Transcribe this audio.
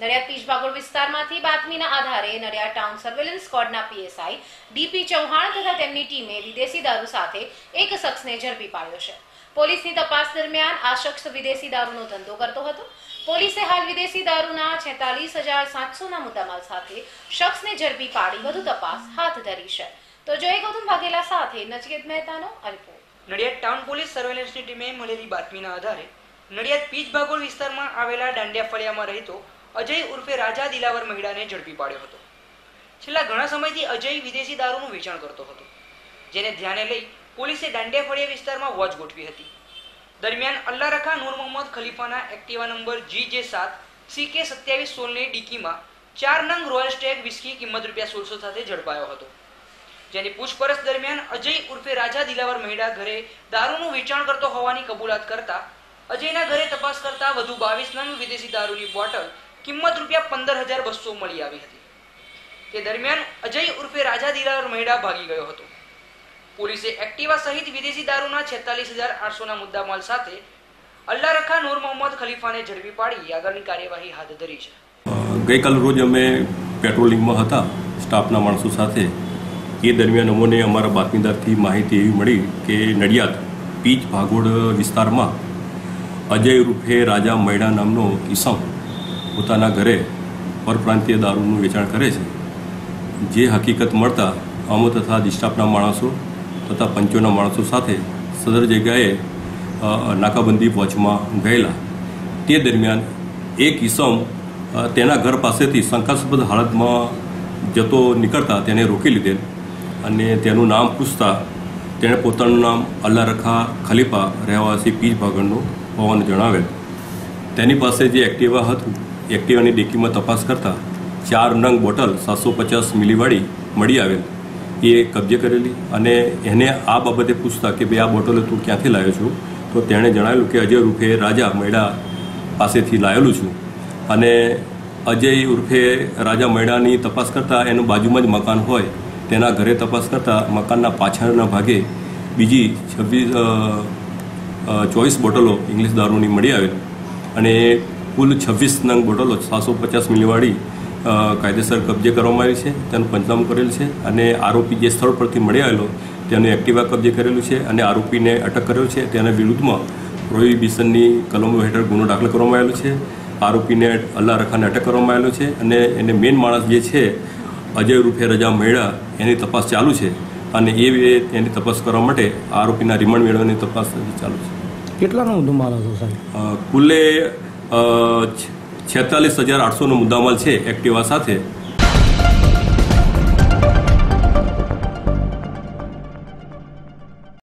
નડિયાદ પીજબાગોળ વિસ્તારમાંથી બાતમીના આધારે નડિયાદ ટાઉન સર્વેલન્સ સ્ક્વોડના પીએસઆઈ ડીપી ચૌહાણ તથા તેમની ટીમે વિદેશી દારૂ સાથે એક શખ્સને ઝડપી પાડ્યો છે. પોલીસની તપાસ દરમિયાન આ શખ્સ વિદેશી દારૂનો ધંધો કરતો હતો. પોલીસે હાલ વિદેશી દારૂના છેતાલીસ હજાર સાતસોના મુદ્દામાલ સાથે શખ્સને ઝડપી પાડી વધુ તપાસ હાથ ધરી છે. તો જય ગૌતમ વાઘેલા સાથે નચકેત મહેતાનો રિપોર્ટ નડિયાદ ટાઉન પોલીસ સર્વેલન્સની ટીમે મળેલી બાતમીના આધારે નડિયાદ પીચ ભાગોળ વિસ્તારમાં આવેલા દાંડિયા ફળિયામાં રહેતો અજય ઉર્ફે રાજા દિલાવર મહિડાને ઝડપી પાડ્યો હતો. છેલ્લા ઘણા સમયથી અજય વિદેશી દારૂનું વેચાણ કરતો હતો, જેને ધ્યાને લઈ પોલીસે દાંડિયા ફળિયા વિસ્તારમાં વોચ ગોઠવી હતી. દરમિયાન અલ્લા રખા નૂર મોહમ્મદ ખલીફાના એક્ટિવા નંબર જી જે સાત, સીકે સત્યાવીસ સોળની ડીકીમાં ચાર નંગ રોયલ સ્ટેગ વિસ્કી કિંમત રૂપિયા સોળસો સાથે ઝડપાયો હતો. જેની પૂછપરછ દરમિયાન અજય ઉર્ફે રાજા દિલાવર મહિડા ઘરે દારૂનું વેચાણ કરતો હોવાની કબૂલાત કરતા અજયના ઘરે તપાસ કરતા વધુ બાવીસ નંગ વિદેશી દારૂની બોટલ કિંમત રૂપિયા પંદર હજાર બસો મળી આવી હતી. તે દરમિયાન અજય ઉર્ફે રાજા દિલાર મહિડા ભાગી ગયો હતો. પોલીસે એક્ટિવા સહિત વિદેશી દારૂના છેતાલીસ હજાર આઠસોના મુદ્દામાલ સાથે અલ્લા રખા નૂર મોહમ્મદ ખલીફાને ઝડપી પાડી આગળની કાર્યવાહી હાથ ધરી છે. ગઈકાલ રોજ અમે પેટ્રોલિંગમાં હતા, સ્ટાફના માણસો સાથે. એ દરમિયાન અમોને અમારા બાતમીદારથી માહિતી એવી મળી કે નડિયાદ, પીચ ભાગોળ વિસ્તારમાં અજય રૂપે રાજા મૈડા નામનો ઈસમ પોતાના ઘરે પરપ્રાંતીય દારૂનું વેચાણ કરે છે. જે હકીકત મળતા અમો તથા સ્ટાફના માણસો તથા પંચોના માણસો સાથે સદર જગ્યાએ નાકાબંધી વોચમાં ગયેલા. તે દરમિયાન એક ઈસમ તેના ઘર પાસેથી શંકાસ્પદ હાલતમાં જતો નીકળતા તેને રોકી લીધેલ અને તેનું નામ પૂછતા તેણે પોતાનું નામ અલ્લા રખા ખલીફા રહેવાસી પીજ ભાગણનું હોવાનું જણાવેલ. તેની પાસે જે એક્ટિવા હતું એક્ટિવાની ડેકીમાં તપાસ કરતાં ચાર નંગ બોટલ સાતસો પચાસ મિલીવાળી મળી આવેલ. એ કબજે કરેલી અને એને આ બાબતે પૂછતા કે ભાઈ આ બોટલો તું ક્યાંથી લાવ્યો છું? તો તેણે જણાવેલું કે અજય ઉર્ફે રાજા મૈડા પાસેથી લાવેલું છું. અને અજય ઉર્ફે રાજા મૈડાની તપાસ કરતાં એનું બાજુમાં જ મકાન હોય, તેના ઘરે તપાસ કરતાં મકાનના પાછળના ભાગે બીજી છવ્વીસ ચોવીસ બોટલો ઇંગ્લિશ દારૂની મળી આવેલ. અને કુલ છવ્વીસ નંગ બોટલો સાતસો પચાસ મિલીવાળી કાયદેસર કબજે કરવામાં આવી છે. તેનું પંચનામું કરેલ છે અને આરોપી જે સ્થળ પરથી મળી આવેલો તેનું એક્ટિવા કબજે કરેલું છે અને આરોપીને અટક કર્યો છે. તેના વિરુદ્ધમાં પ્રોહિબિશનની કલમો હેઠળ ગુનો દાખલ કરવામાં આવેલો છે. આરોપીને અલ્લા રખાને અટક કરવામાં આવેલો છે અને એને મેઇન માણસ જે છે અજય રૂપે રજા મળ્યા એની તપાસ ચાલુ છે અને એ એની તપાસ કરવા માટે આરોપીના રિમાન્ડ મેળવવાની તપાસ ચાલુ છે. કેટલાનો કુલે સાહેબ? છેતાલીસ હજાર આઠસોનો મુદ્દામાલ છે એક્ટિવા સાથે.